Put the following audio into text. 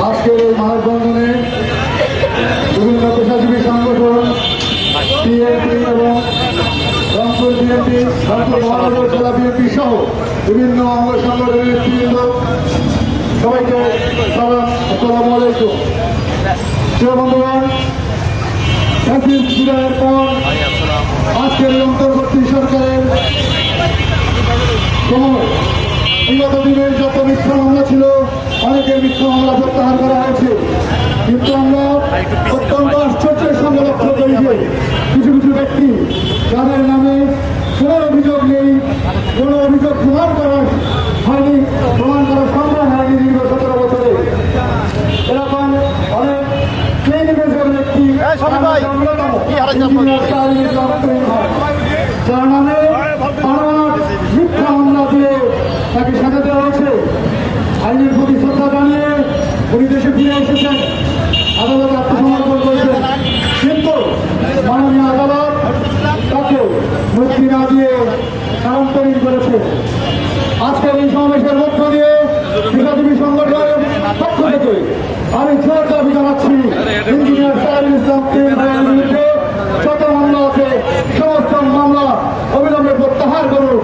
আজকের এই মানববন্ধনে বিভিন্ন পেশাজীবী সংগঠন বিএনপি এবং রংপুর বিএনপি রংপুর মহানগর জেলা বিএনপি সহ বিভিন্ন অঙ্গ সংগঠনের নেতৃবৃন্দ সবাইকে সালাম আসসালামু আলাইকুম প্রিয় বন্ধুগণ ফ্যাসিস্ট বিদায়ের পর আজকের অন্তর্বর্তী সরকারের সময় বিগত দিনের যত মিথ্যা মামলা ছিল অনেকের মিথ্যা মামলা প্রত্যাহার করা হয়েছে। কিন্তু আমরা অত্যন্ত আশ্চর্যের সঙ্গে লক্ষ্য করি যে কিছু কিছু ব্যক্তি যাদের নামে কোনো অভিযোগ নেই কোনো অভিযোগ প্রমাণ করা হয়নি প্রমাণ করা সম্ভব হয়নি দীর্ঘ সতেরো বছরে। এরকম অনেক ব্যক্তি। যার নামে বাধা দেওয়া হচ্ছে আইনের প্রতি শ্রদ্ধা জানিয়ে উনি দেশে ফিরে এসেছেন। আদালত আত্মসমর্পণ করেছেন। কিন্তু মাননীয় আদালত তাকে মুক্তি না দিয়ে স্থানান্তরিত করেছে। আজকের এই সমাবেশের মধ্য দিয়ে বিজাতিবী সংগঠনের পক্ষ থেকে আমি জোর দাবি জানাচ্ছি, ইঞ্জিনিয়ার সাহেব ইসলামকে বিরুদ্ধে যত মামলা আছে, সমস্ত মামলা অবিলম্বে প্রত্যাহার করুন